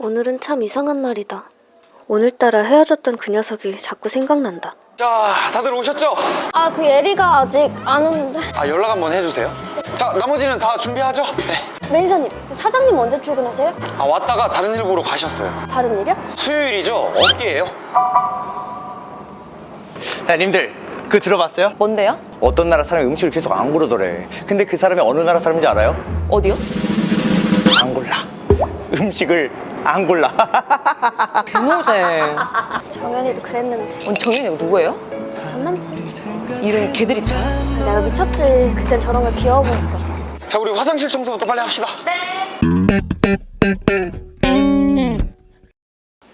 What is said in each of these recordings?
오늘은 참 이상한 날이다. 오늘따라 헤어졌던 그 녀석이 자꾸 생각난다. 자, 다들 오셨죠? 아, 그 예리가 아직 안 오는데. 아, 연락 한번 해주세요. 자, 나머지는 다 준비하죠? 네. 매니저님, 사장님 언제 출근하세요? 아, 왔다가 다른 일 보러 가셨어요. 다른 일이요? 수요일이죠? 업계예요. 야, 님들, 그 들어봤어요? 뭔데요? 어떤 나라 사람이 음식을 계속 안 고르더래. 근데 그 사람이 어느 나라 사람인지 알아요? 어디요? 안 골라. 음식을 안 골라. 개모제. 정연이도 그랬는데. 언니 정현이가 누구예요? 전 남친. 이름이 개드립쳐. 내가 미쳤지. 그땐 저런 거 귀여워 보였어. 자, 우리 화장실 청소부터 빨리 합시다.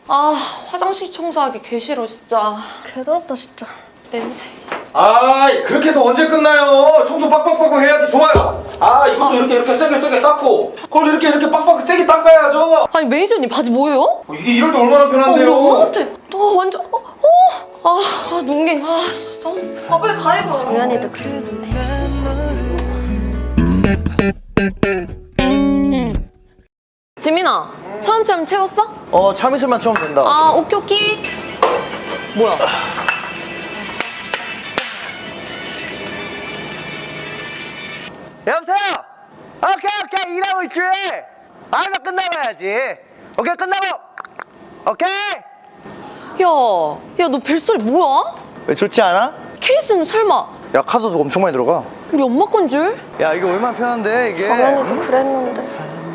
아 화장실 청소하기 개 싫어 진짜. 개더럽다, 진짜. 냄새. 아, 그렇게 해서 언제 끝나요? 청소 빡빡빡빡 해야지 좋아요. 아, 이것도 이렇게 이렇게 세게 세게 닦고, 그걸 이렇게 이렇게 빡빡 닦아야죠. 아니 매니저님 바지 뭐예요? 어, 이게 이럴 때 얼마나 어, 편한데요? 너무 같아. 너 완전 어, 어. 아, 아 눈갱. 아, 씨, 너무. 아 빨리 가해봐. 정연이도 그랬는데. 지민아, 처음처럼 채웠어? 어, 참이슬만 처음 된다. 아, 오케이 오케이. 뭐야? 여보세요? 오케이, 오케이. 일하고 있지? 아, 나 끝나봐야지. 오케이, 끝나고. 오케이. 야, 야, 너 벨소리 뭐야? 왜 좋지 않아? 케이스는 설마 야, 카드도 엄청 많이 들어가. 우리 엄마 건 줄? 야, 이게 얼마나 편한데, 이게. 정연이도 응? 그랬는데.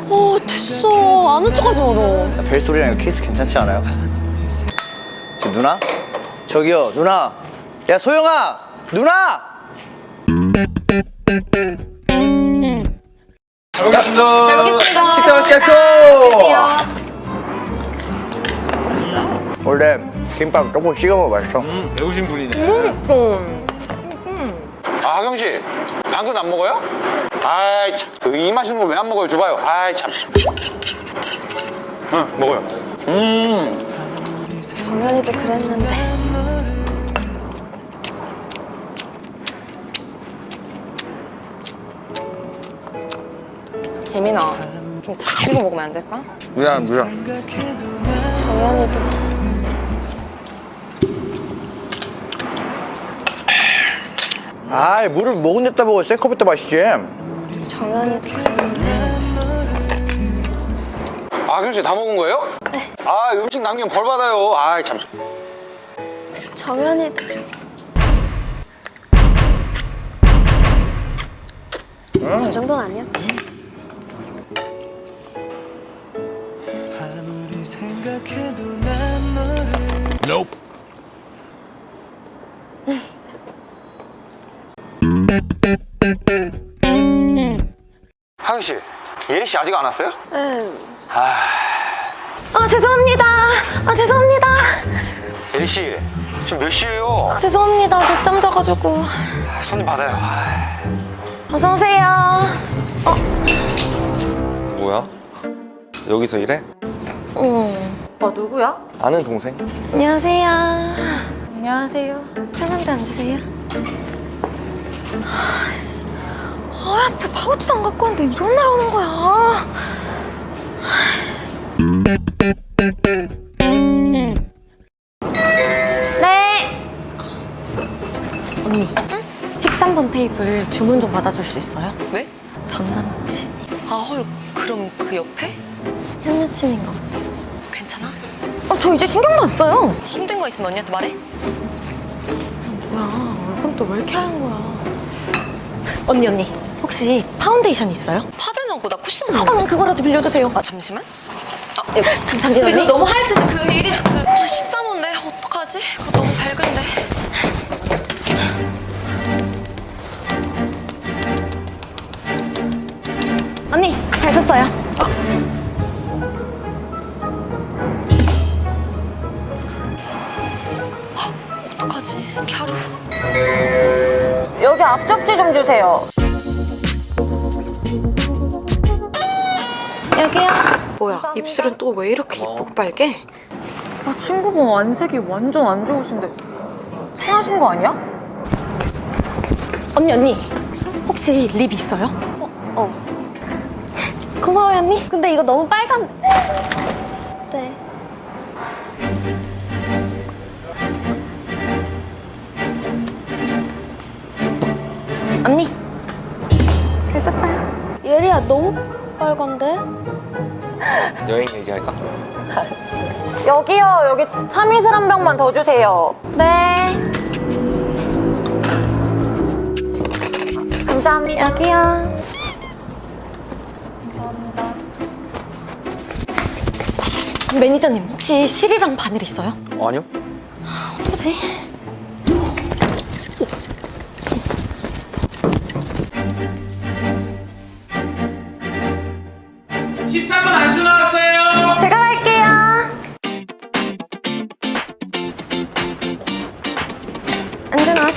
어, 됐어. 아는 척하지 마 너. 야, 벨소리랑 이거 케이스 괜찮지 않아요? 저 누나? 저기요, 누나. 야, 소영아! 누나! 잘 먹겠습니다. 식사 맛있겠어! 원래 김밥 조금 찍어 먹어 맛있어. 음, 배우신 분이네. 아, 하경 씨. 당근 안 먹어요? 아이, 참. 그이 맛있는 걸왜안 먹어요? 줘봐요. 아이, 참. 응, 먹어요. 음. 정연이도 그랬는데. 재민아, 좀 닥치고 먹으면 안 될까? 미안, 미안. 정연이도. 아이, 물을 먹은 데다 먹어. 셀컵에다 마시지. 정연이도. 아, 씨다 먹은 거예요? 네. 아, 음식 남기면 벌 받아요. 아이, 참. 정연이도. 저 정도는 아니었지. 생각해도 난 너를 하경 씨. 예리 씨 아직 안 왔어요? 네. 아, 아, 죄송합니다. 아, 죄송합니다. 예리 씨. 지금 몇 시예요? 죄송합니다. 늦잠 자가지고. 아, 손님 받아요. 아. 어서 오세요. 뭐야? 여기서 일해? 응. 오빠 누구야? 아는 동생? 안녕하세요. 안녕하세요. 편한데 앉으세요. 아 씨. 아, 앞에 파우치도 안 갖고 왔는데 이런 날 오는 거야. 네. 언니, 13번 테이블 주문 좀 받아줄 수 있어요? 왜? 전 남친. 아, 헐, 그럼 그 옆에? 현 여친인 거. 괜찮아? 아, 저 이제 신경 났어요. 힘든 거 있으면 언니한테 말해. 뭐야, 얼굴 또 왜 이렇게 하얀 거야? 언니, 언니. 혹시 파운데이션 있어요? 파데는 거나 쿠션 아, 그럼 그거라도 빌려주세요. 아, 잠시만. 아, 네, 감사합니다. 근데 언니. 그거 너무 할 텐데 그 일이 그 13호인데 어떡하지? 그거 너무 밝은데. 언니, 잘 썼어요. 갸루. 여기 앞접시 좀 주세요. 여기요. 뭐야 입술은 또 왜 이렇게 이쁘고 빨개? 아 친구분 안색이 완전 안 좋으신데 체하신 거 아니야? 언니, 언니. 혹시 립 있어요? 어, 어. 고마워요, 언니. 근데 이거 너무 빨간. 언니. 글 썼어요? 예리야 너무 빨간데? 여행 얘기할까? 여기요. 여기 참이슬 한 병만 더 주세요. 네. 감사합니다. 여기요. 매니저님 혹시 실이랑 바늘 있어요? 아니요. 아, 어떡하지?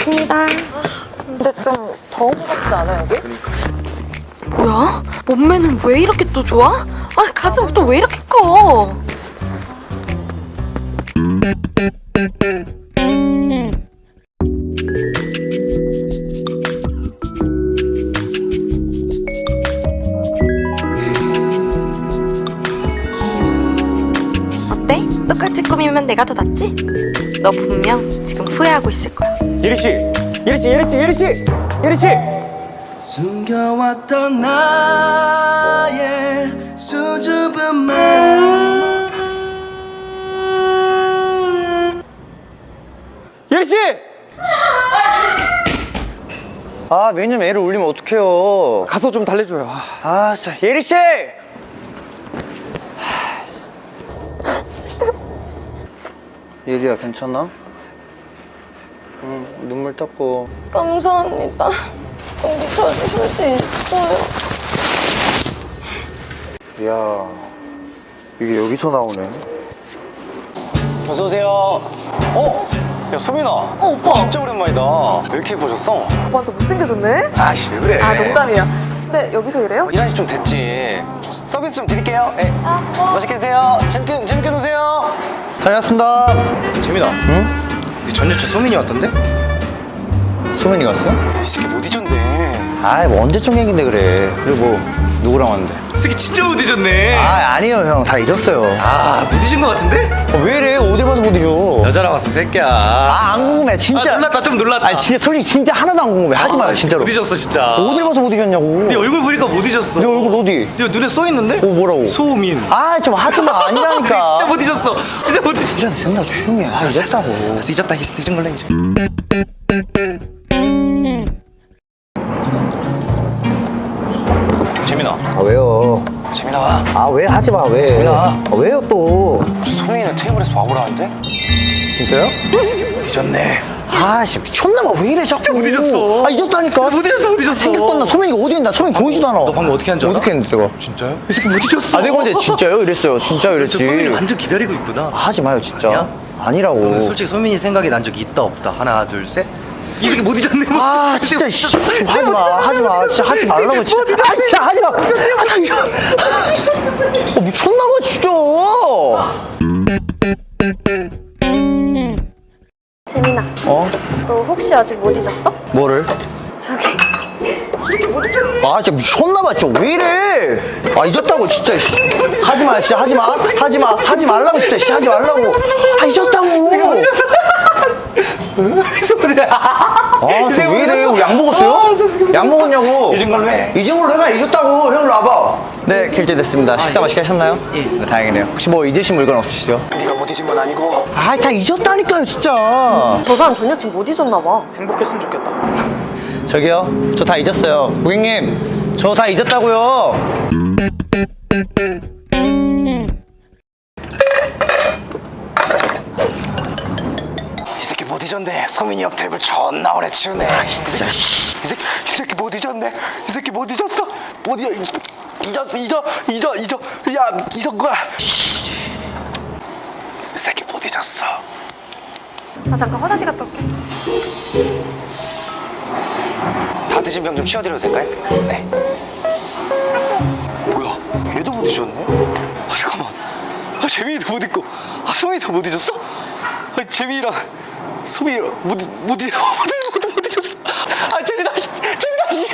왔습니다. 근데 좀 더운 것 같지 않아요, 여기? 뭐야? 몸매는 왜 이렇게 또 좋아? 아 가슴 또왜 이렇게 커? 어때? 똑같이 꾸미면 내가 더 낫지? 너 분명 지금 후회하고 있을 거야. 예리 씨, 예리 씨, 예리 씨, 예리 씨, 예리 씨. 숨겨왔던 나의 수줍은 마음 예리 씨. 아 매니저 애를 울리면 어떡해요 가서 좀 달래줘요. 아 진짜 예리 씨 예리야 괜찮아? 응 눈물 닦고 감사합니다. 우리 찾으실 수 있어요. 이야 이게 여기서 나오네 어서 오세요 어? 야 소민아 어 오빠. 진짜 오랜만이다 왜 이렇게 예뻐졌어? 오빠 더 못생겨졌네? 아씨 왜 그래 아, 농담이야. 근데 여기서 이래요? 일한 지좀 됐지 서비스 좀 드릴게요 예. 맛있게 드세요 재밌게, 재밌게 노세요 다녀왔습니다 재민아, 응? 그전 여친 소민이 왔던데? 소민이 갔어? 이 새끼 못 잊었네. 아이 뭐 언제쯤 얘긴데 그래 그리고 뭐 누구랑 왔는데 이 새끼 진짜 못 잊었네. 아 아니에요 형 다 잊었어요 아, 못 잊은 것 같은데? 어, 왜 이래 어딜 봐서 못 잊어 여자랑 왔어, 새끼야. 아 안 궁금해 진짜 아, 놀랐다, 좀 놀랐다. 아니 진짜 솔직히 진짜 하나도 안 궁금해 하지 마요 진짜로 못 잊었어, 진짜. 어딜 봐서 못 잊었냐고 네 얼굴 보니까 못 잊었어. 내 얼굴 어디? 네 눈에 써 있는데? 어 뭐라고? 소민. 아좀 하지 마 아니라니까 진짜 못 잊었어. 진짜 못 잊었어. 이런 생각 조용히 해 아, 잊었다고 알았어, 잊었다, 잊은 걸로 이제. 아 왜 하지 마왜 재민아. 아, 왜요 또 소민이는 테이블에서 와보라는데? 진짜요? 잊었네. 아씨 미쳤나봐 왜 이래 자꾸 못 잊었어. 아 잊었다니까 못 잊었어, 못 잊었어. 생겼던 소민이가 어디 있나 소민 보이지도 않아 너 방금 어떻게 한줄 알아? 어떻게 했는데 내가 진짜요? 이 새끼 못 잊었어. 아 내가 언제 진짜요 이랬어요 진짜요 저 소민이 이랬지 완전 기다리고 있구나. 하지 마요 진짜 아니야? 아니라고 솔직히 소민이 생각이 난 적이 있다 없다. 하나 둘 셋. 이 새끼 못 잊었네. 뭐. 아 진짜 씨, 좀 하지 마 하지 마. 진짜 하지 말라고 진짜. 아 진짜 하지 마아나 이거 어, 미쳤나봐 진짜. 재민아, 어? 너 혹시 아직 못 잊었어? 뭐를? 저기. 아 진짜 미쳤나봐 진짜. 왜 이래? 아 잊었다고 진짜 씨. 하지 마 진짜 하지 마. 하지 마 하지 말라고 진짜 씨, 하지 말라고. 아 잊었다고 아 저 왜 이래? 우리 약 먹었어요? 약 먹었냐고. 잊은 걸로 해. 잊은 걸로 해가 잊었다고. 형 일로 와봐. 네 결제됐습니다. 식사 맛있게 하셨나요? 예. 네, 다행이네요. 혹시 뭐 잊으신 물건 없으시죠? 네가 못 잊은 건 아니고. 아 다 잊었다니까요 진짜. 저 사람 전 여친 못 잊었나 봐. 행복했으면 좋겠다. 저기요. 저 다 잊었어요. 고객님 저 다 잊었다고요 못 잊었네. 서민이 옆 테이블 존나 오래 치우네. 진짜. 이 새끼, 이 새끼 못 잊었네. 이 새끼 못 잊었어. 못 잊어. 잊어, 잊어, 잊어, 잊어. 야, 거야. 이 새끼 못 잊었어. 나 잠깐 화장실 갔다 올게. 다 드신 병 좀 치워드려도 될까요? 네. 뭐야? 얘도 못 잊었네? 아 잠깐만. 아 재민이도 못 잊고, 아 소민이도 못 잊었어? 아 재민이랑 소민이랑 못 잊- 못 잊- 못 잊- 못 잊었어. 아 재민아, 씨, 재민아, 씨, 아, 씨.